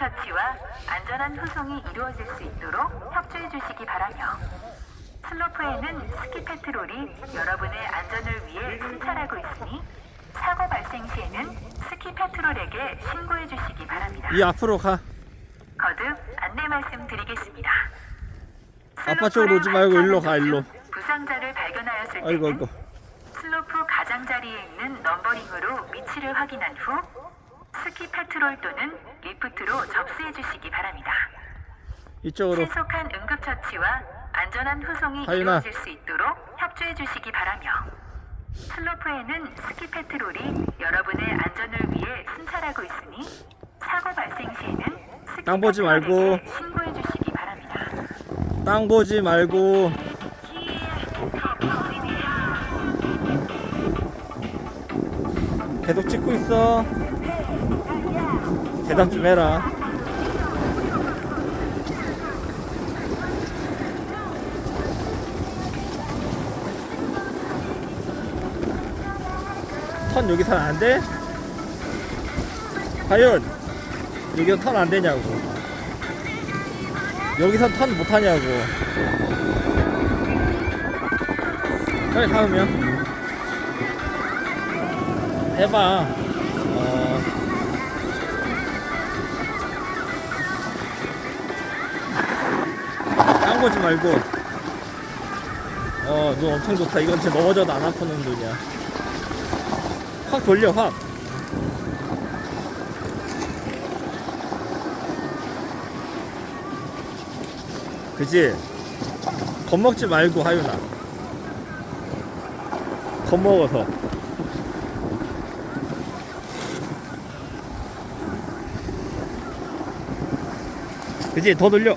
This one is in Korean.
응급처치와 안전한 후송이 이루어질 수 있도록 협조해 주시기 바라며 슬로프에는 스키 패트롤이 여러분의 안전을 위해 순찰하고 있으니 사고 발생 시에는 스키 패트롤에게 신고해 주시기 바랍니다. 이 앞으로 가. 거듭 안내 말씀드리겠습니다. 아빠 쪽으로 오지 말고 일로 가, 일로. 부상자를 발견하였을 아이고 아이고. 슬로프 가장자리에 있는 넘버링으로 위치를 확인한 후 스키 패트롤 또는 리프트로 접수해 주시기 바랍니다. 이쪽으로. 신속한 응급처치와 안전한 후송이 하윤아. 이루어질 수 있도록 협조해 주시기 바라며 슬로프에는 스키 패트롤이 여러분의 안전을 위해 순찰하고 있으니 사고 발생 시에는 스키 땅 보지 말고. 패트롤에게 신고해 주시기 바랍니다. 땅 보지 말고. 계속 찍고 있어. 대답 좀 해라. 턴 여기 턴안 돼? 과연 여기서 턴 안 되냐고. 여기선 턴 못 하냐고. 빨리 가면 해봐. 거지 말고. 어, 눈 엄청 좋다. 이건 진짜 넘어져도 안 아프는 눈이야. 확 돌려, 확. 그지? 겁먹지 말고, 하윤아. 겁먹어서. 그지? 더 돌려.